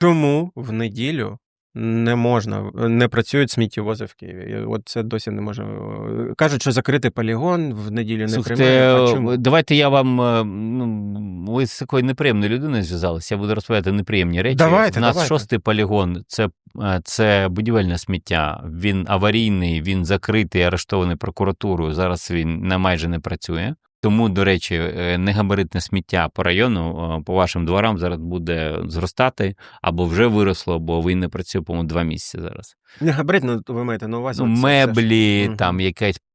Чому в неділю не можна, не працюють сміттєвози в Києві? От це досі не можу. Кажуть, що закритий полігон в неділю не приймає. Чому? е, давайте я вам. е, Ну, ви з такою неприємною людиною зв'язалися. Я буду розповідати неприємні речі. Давайте, У нас давайте. шостий полігон це, е, це будівельне сміття. Він аварійний, він закритий, арештований прокуратурою. Зараз він на майже не працює. Тому, до речі, е, негабаритне сміття по району, е, по вашим дворам зараз буде зростати, або вже виросло, бо ви не працює, по-моєму, два місяці зараз. Не габарит, ну, ви маєте на увазі. Ну, меблі, там якесь е,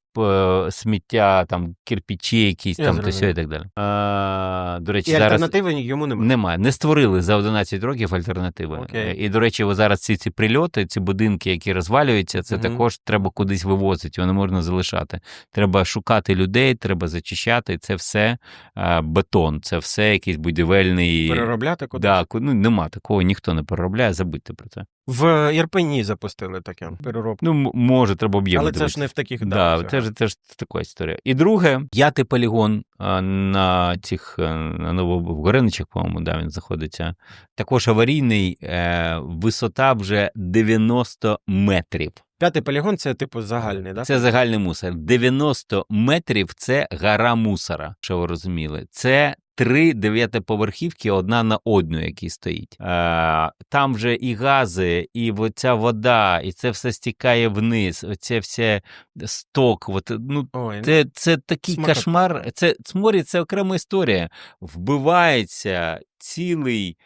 сміття, там кирпичі якісь, Я там то сьо і так далі. А, до речі, І зараз альтернативи йому немає. немає. Не створили за 11 років альтернативи. Окей. Е, І, до речі, зараз ці, ці прильоти, ці будинки, які розвалюються, це Мгм. також треба кудись вивозити, його не можна залишати. Треба шукати людей, треба зачищати. Це все е, бетон, це все якийсь будівельний. Переробляти кудись. Да, ну, нема такого, ніхто не переробляє, забудьте про це. В Ірпені запустили таке переробку. Ну, може, треба об'єм. Але це ж не в таких Да, це ж, це ж така історія. І друге, п'ятий полігон на цих е, на Новогореничах, по-моєму, да, він знаходиться. Також аварійний, е, висота вже 90 метрів. П'ятий полігон це типу загальний, да? Це загальний мусор. 90 метрів це гора мусора, що ви розуміли. Це три дев'ятиповерхівки одна на одну, які стоїть. Е, там вже і гази, і ця вода, і це все стікає вниз. Оце все сток. От, ну, Ой, це, це такий Смакота. кошмар. Це сморі, це окрема історія. Вбивається цілий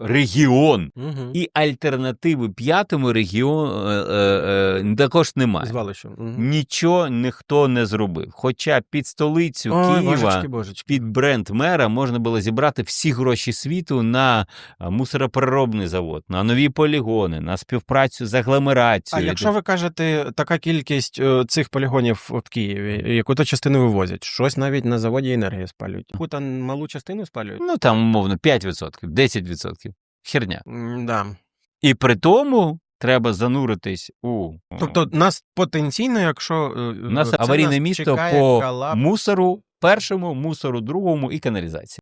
регіон. угу. І альтернативи п'ятому регіону е, е, е, також немає. звалище. Угу. Нічого ніхто не зробив. Хоча під столицю Ой, Києва, божечки, божечки. під бренд мера можна було зібрати всі гроші світу на мусоропереробний завод, на нові полігони, на співпрацю з агломерацією. А якщо ви кажете, така кількість е, цих полігонів в Києві, яку-то частину вивозять, щось навіть на заводі енергії спалюють. Яку там малу частину спалюють? Ну там, умовно, 5%, 10%. Херня. Да. І при тому треба зануритись у Тобто нас потенційно, якщо е, У нас аварійне нас місто по калап... мусору першому, мусору другому і каналізації.